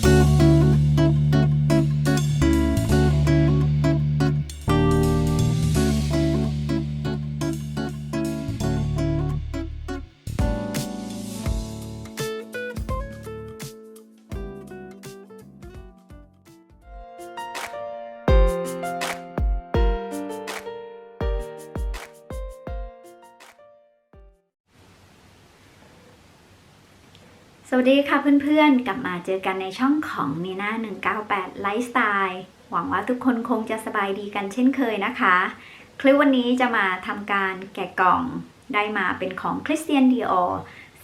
Música สวัสดีค่ะเพื่อนๆ กลับมาเจอกันในช่องของนีน่า198 ไลฟ์สไตล์หวังว่าทุกคนคงจะสบายดีกันเช่นเคยนะคะ คลิปวันนี้จะมาทำการแกะกล่องได้มาเป็นของคริสเตียนดีออ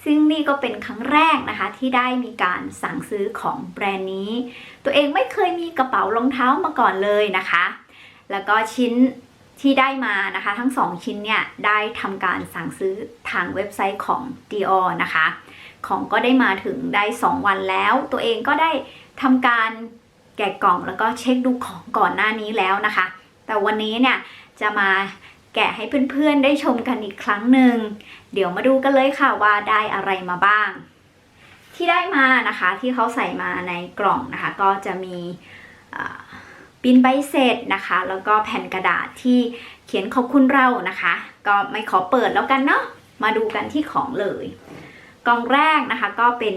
ซึ่งนี่ก็เป็นครั้งแรกนะคะ ที่ได้มีการสั่งซื้อของแบรนด์นี้ ตัวเองไม่เคยมีกระเป๋ารองเท้ามาก่อนเลยนะคะ แล้วก็ชิ้นที่ได้มานะคะ ทั้งสองชิ้นเนี่ยได้ทำการสั่งซื้อทางเว็บไซต์ของ Dior นะคะ ของก็ได้มาถึงได้ 2 วันแล้ว ตัวเองก็ได้ทำการแกะกล่องแล้วก็เช็คดูของก่อนหน้านี้แล้วนะคะ แต่วันนี้เนี่ยจะมาแกะให้เพื่อนๆได้ชมกันอีกครั้งหนึ่ง เดี๋ยวมาดูกันเลยค่ะว่าได้อะไรมาบ้าง ที่ได้มานะคะที่เขาใส่มาในกล่องนะคะ ก็จะมีอ่าบินใบเสร็จนะคะ แล้วก็แผ่นกระดาษที่เขียนขอบคุณเรานะคะ ก็ไม่ขอเปิดแล้วกันเนาะมาดูกันที่ของเลย กล่องแรกนะคะก็เป็น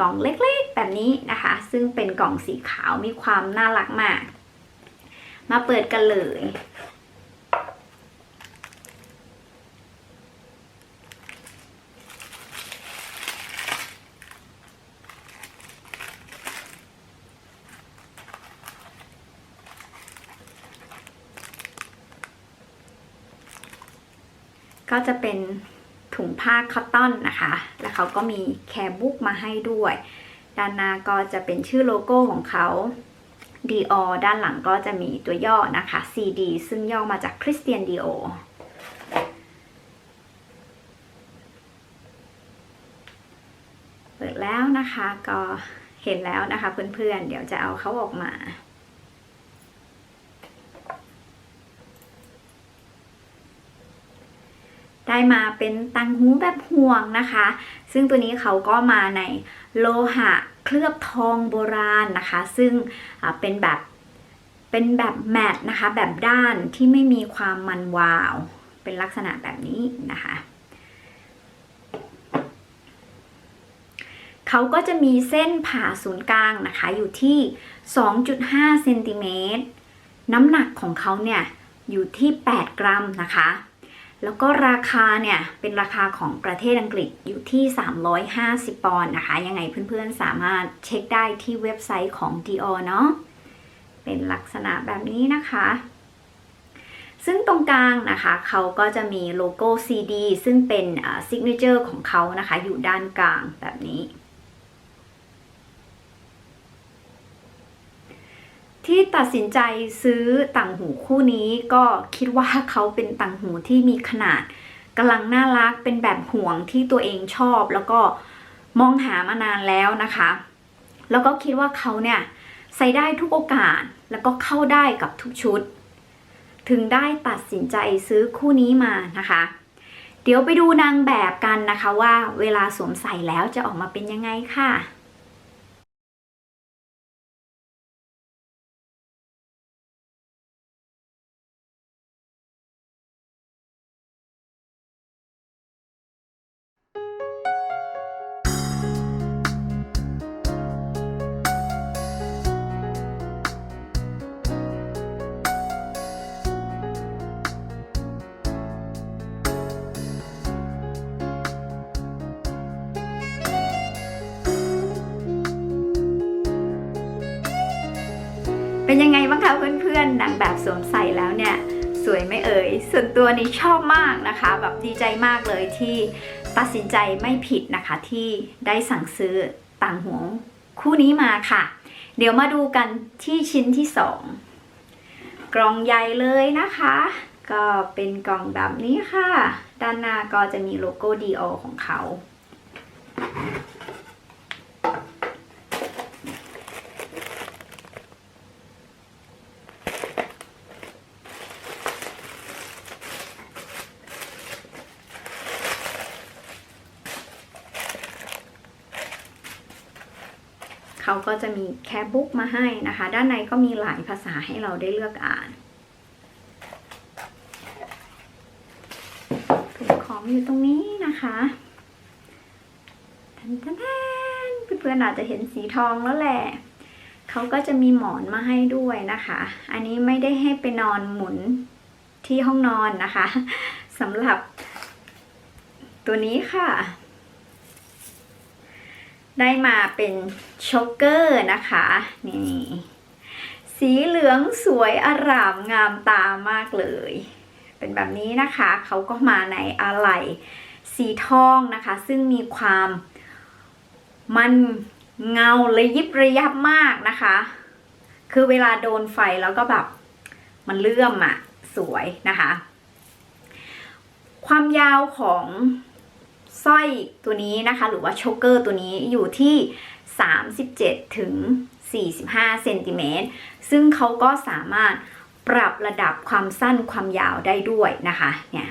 กล่องเล็กๆแบบนี้นะคะ ซึ่งเป็นกล่องสีขาวมีความน่ารักมาก มาเปิดกันเลยก็จะเป็น ถุงผ้าคอตตอนนะคะ แล้วเขาก็มีแคร์บุ๊กมาให้ด้วย ด้านหน้าก็จะเป็นชื่อโลโก้ของเขา Dior ด้านหลังก็จะมีตัวย่อนะคะ CD ซึ่งย่อมาจาก Christian Dior เปิดแล้วนะคะก็เห็นแล้วนะคะเพื่อนๆเดี๋ยวจะเอาเขาออกมา ได้มาเป็นตังหูแบบห่วงนะคะ ซึ่งตัวนี้เขาก็มาในโลหะเคลือบทองโบราณนะคะ ซึ่งเป็นแบบเป็นแบบแมตต์นะคะ แบบด้านที่ไม่มีความมันวาว เป็นลักษณะแบบนี้นะคะเขาก็จะมีเส้นผ่าศูนย์กลางนะคะ อยู่ที่ 2.5เซนติเมตรน้ำหนักของเขาเนี่ยอยู่ที่ 8 กรัมนะคะ แล้วก็ราคาเนี่ยเป็นราคาของประเทศอังกฤษอยู่ที่ 350 ปอนด์นะคะ ยังไงเพื่อนๆสามารถเช็คได้ที่เว็บไซต์ของ Dior เนาะเป็นลักษณะแบบนี้นะคะ ซึ่งตรงกลางนะคะเขาก็จะมีโลโก้ CD ซึ่งเป็นซิกเนเจอร์ของเขานะคะ อยู่ด้านกลางแบบนี้ ที่ตัดสินใจซื้อต่างหูคู่นี้ก็คิดว่าเขาเป็นต่างหูที่มีขนาดกำลังน่ารักเป็นแบบห่วงที่ตัวเองชอบ แล้วก็มองหามานานแล้วนะคะ แล้วก็คิดว่าเขาเนี่ยใส่ได้ทุกโอกาสแล้วก็เข้าได้กับทุกชุด ถึงได้ตัดสินใจซื้อคู่นี้มานะคะ เดี๋ยวไปดูนางแบบกันนะคะว่าเวลาสวมใส่แล้วจะออกมาเป็นยังไงค่ะ เป็นยังไงบ้างคะเพื่อนๆนางแบบสวมใส่แล้วเนี่ยสวยไม่เอ่ย ส่วนตัวนี้ชอบมากนะคะ แบบดีใจมากเลยที่ตัดสินใจไม่ผิดนะคะที่ได้สั่งซื้อต่างหูคู่นี้มาค่ะ เดี๋ยวมาดูกันที่ชิ้นที่สองกล่องใหญ่เลยนะคะ ก็เป็นกล่องแบบนี้ค่ะ ด้านหน้าก็จะมีโลโก้ Dior ของเขา เขาก็จะมีแคปบุ๊กมาให้นะคะ ด้านในก็มีหลายภาษาให้เราได้เลือกอ่านถุงของอยู่ตรงนี้นะคะทันทันนเพื่อนๆอาจจะเห็นสีทองแล้วแหละเขาก็จะมีหมอนมาให้ด้วยนะคะ อันนี้ไม่ได้ให้ไปนอนหมุนที่ห้องนอนนะคะสำหรับตัวนี้ค่ะ ได้มาเป็นช็อกเกอร์นะคะนี่สีเหลืองสวยอร่ามงามตามากเลย เป็นแบบนี้นะคะเขาก็มาในอะไหล่สีทองนะคะ ซึ่งมีความมันเงาระยิบระยับมากนะคะ คือเวลาโดนไฟแล้วก็แบบมันเลื่อมอะสวยนะคะ ความยาวของ สร้อยตัวนี้นะคะ หรือว่าโชกเกอร์ตัวนี้อยู่ที่ 37 ถึง 45 เซนติเมตร ซึ่งเขาก็สามารถปรับระดับความสั้นความยาวได้ด้วยนะคะ เนี่ย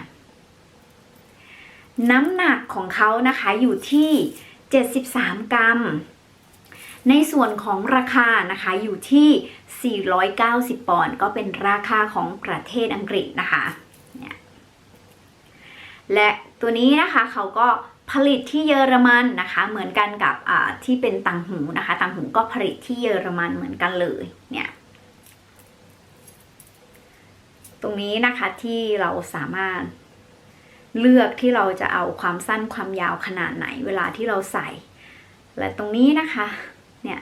น้ำหนักของเขานะคะอยู่ที่ 73 กรัม ในส่วนของราคานะคะอยู่ที่ 490 ปอนด์ ก็เป็นราคาของประเทศอังกฤษนะคะ และตัวนี้นะคะเขาก็ผลิตที่เยอรมันนะคะ เหมือนกันกับที่เป็นตังหูนะคะตังหูก็ผลิตที่เยอรมันเหมือนกันเลยเนี่ยตรงนี้นะคะที่เราสามารถเลือกที่เราจะเอาความสั้นความยาวขนาดไหนเวลาที่เราใส่ และตรงนี้นะคะเนี่ย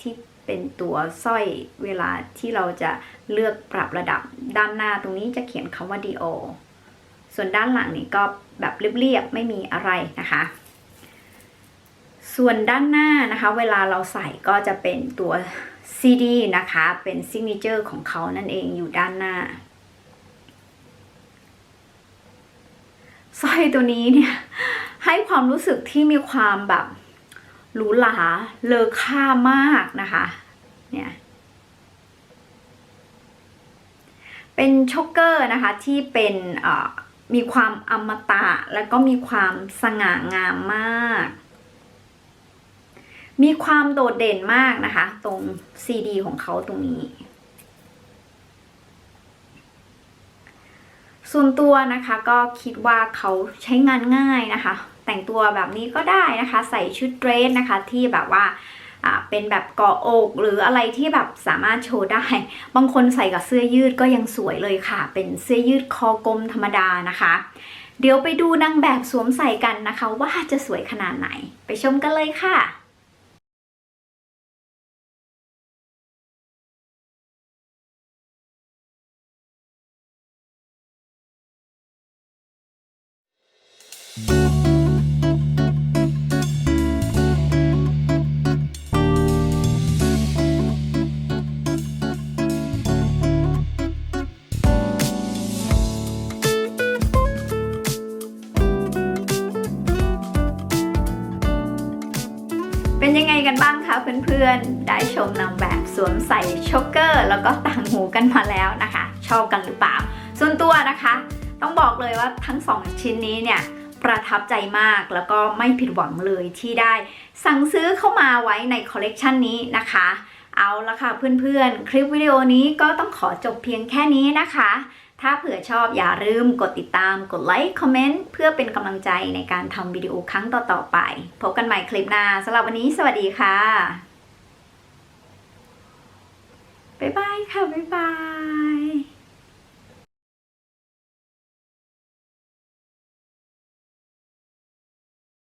ที่เป็นตัวสร้อยเวลาที่เราจะเลือกปรับระดับด้านหน้าตรงนี้จะเขียนคำว่า DO ส่วนด้านหลังนี่ก็แบบเรียบๆไม่มีอะไรนะคะ ส่วนด้านหน้านะคะ เวลาเราใส่ก็จะเป็นตัว CD นะคะ เป็นซิกเนเจอร์ของเขานั่นเองอยู่ด้านหน้าสร้อยตัวนี้เนี่ยให้ความรู้สึกที่มีความแบบหรูหราเลอค่ามากนะคะ เนี่ย เป็นช็อกเกอร์นะคะที่เป็น มีความอมตะแล้วก็มีความสง่างามมาก มีความโดดเด่นมากนะคะ ตรงซีดีของเขาตรงนี้ ส่วนตัวนะคะก็คิดว่าเขาใช้งานง่ายนะคะ แต่งตัวแบบนี้ก็ได้นะคะ ใส่ชุดเดรสนะคะที่แบบว่า เป็นแบบเกาะอกหรืออะไรที่แบบสามารถโชว์ได้ บางคนใส่กับเสื้อยืดก็ยังสวยเลยค่ะ เป็นเสื้อยืดคอกลมธรรมดานะคะ เดี๋ยวไปดูนางแบบสวมใส่กันนะคะ ว่าจะสวยขนาดไหน ไปชมกันเลยค่ะเป็ บ้างคะเพื่อนๆ ได้ชมนางแบบสวมใส่ช็อกเกอร์ แล้วก็ต่างหูกันมาแล้วนะคะ ชอบกันหรือเปล่า ส่วนตัวนะคะ ต้องบอกเลยว่าทั้งสองชิ้นนี้เนี่ยประทับใจมากแล้วก็ไม่ผิดหวังเลยที่ได้ สั่งซื้อเข้ามาไว้ในคอลเลกชันนี้นะคะ เอาละค่ะเพื่อนๆ คลิปวิดีโอนี้ก็ต้องขอจบเพียงแค่นี้นะคะ ถ้าเผื่อชอบอย่าลืมกดติดตาม กดไลค์ คอมเมนต์ เพื่อเป็นกำลังใจในการทำวิดีโอครั้งต่อ ๆ ไป พบกันใหม่คลิปหน้าสำหรับวันนี้สวัสดีค่ะ บ๊ายบายค่ะ บ๊ายบาย